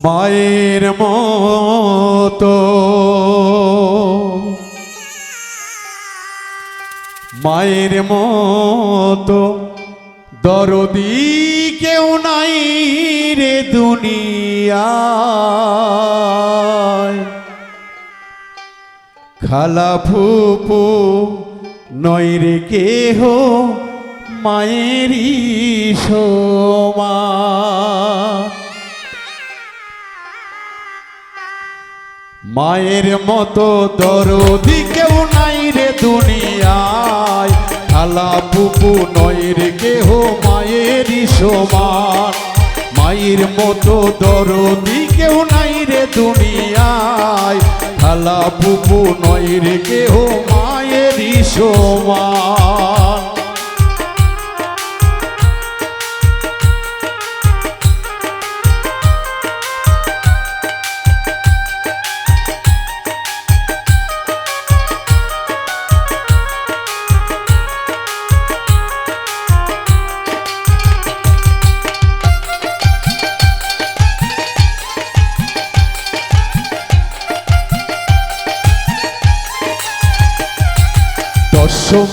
মায়ের মতো। মায়ের মতো দরদি কেউ নাই রে দুনিয়ায়। খালা ফুপু নয় রে কেহ মায়েরই সমান মায়ের মতো দরদি কেউ নাই রে দুনিয়ায়। খালা পুপু নয় রে কেহ মায়েরই সমান। মায়ের মতো দরদি কেউ নাই রে দুনিয়ায়। খালা পুপু নয় রে কেহ মায়েরই সমান।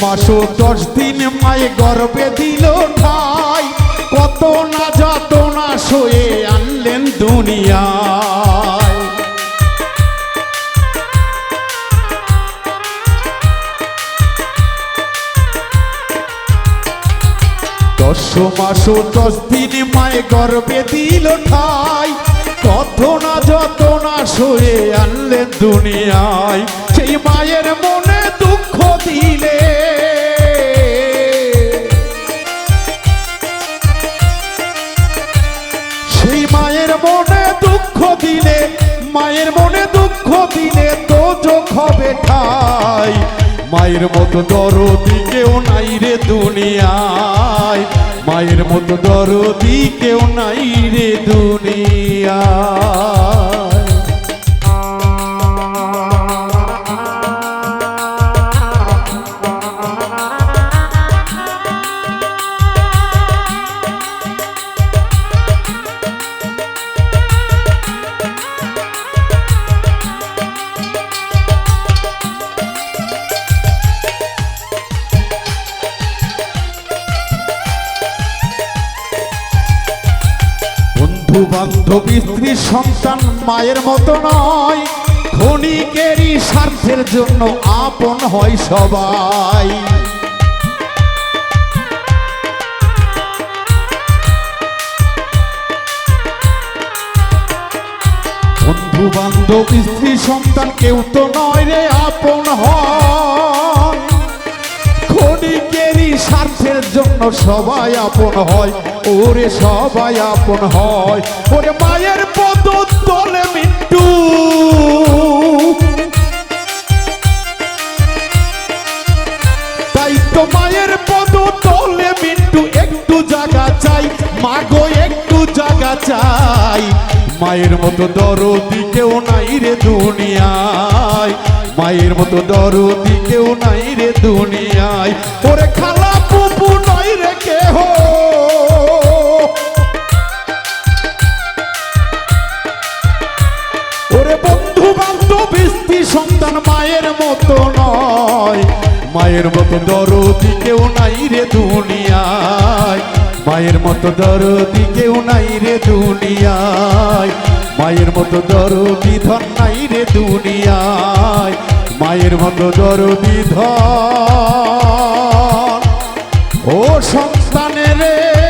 মাস দশ দিন মায়ে গর্বে দিল ঠাই। কত না যত না সয়ে আনলেন দুনিয়ায়। দশ মাস, দশ দিন মায়ে গর্বে দিল ঠাই। কত না যত না সয়ে আনলেন দুনিয়ায়। সেই মায়ের মনে দুঃখ দিলে মায়ের মনে দুঃখ দিলে, মায়ের মনে দুঃখ দিলে তো চোখ হবে ঠাই। মায়ের মতো দরদি কেউ নাই রে দুনিয়ায়। মায়ের মতো দরদি কেউ নাই রে দুনিয়ায়। বন্ধু বান্ধব সন্তান মায়ের মতো নয়। ক্ষণিকেরই স্বার্থের জন্য আপন হয় সবাই। বন্ধু বান্ধব স্ত্রী সন্তান কেউ তো নয় রে, আপন হয়। জন্য সবাই আপন হয়। ওরে সবাই আপন হয়। ওরে মায়ের পদ তলে মিন্টু। তাই তো মায়ের পদ তলে মিন্টু একটু জায়গা চাই। মাগো একটু জায়গা চাই। মায়ের মতো দরদি কেউ নাই রে দুনিয়ায়। মায়ের মতো দরদি কেউ নাই রে দুনিয়ায়। ওরে খালা নাই রে কেহ। ওরে বন্ধু বান্ধব স্ত্রী, সন্তান মায়ের মতো নয়। মায়ের মতো দরদি কেউ নাই রে দুনিয়ায়। মায়ের মতো দরদি কেউ নাই রে দুনিয়ায়। মায়ের মতো দরদি ধন নাই রে দুনিয়ায়। মায়ের মতো দরদি ধন ও সন্তানের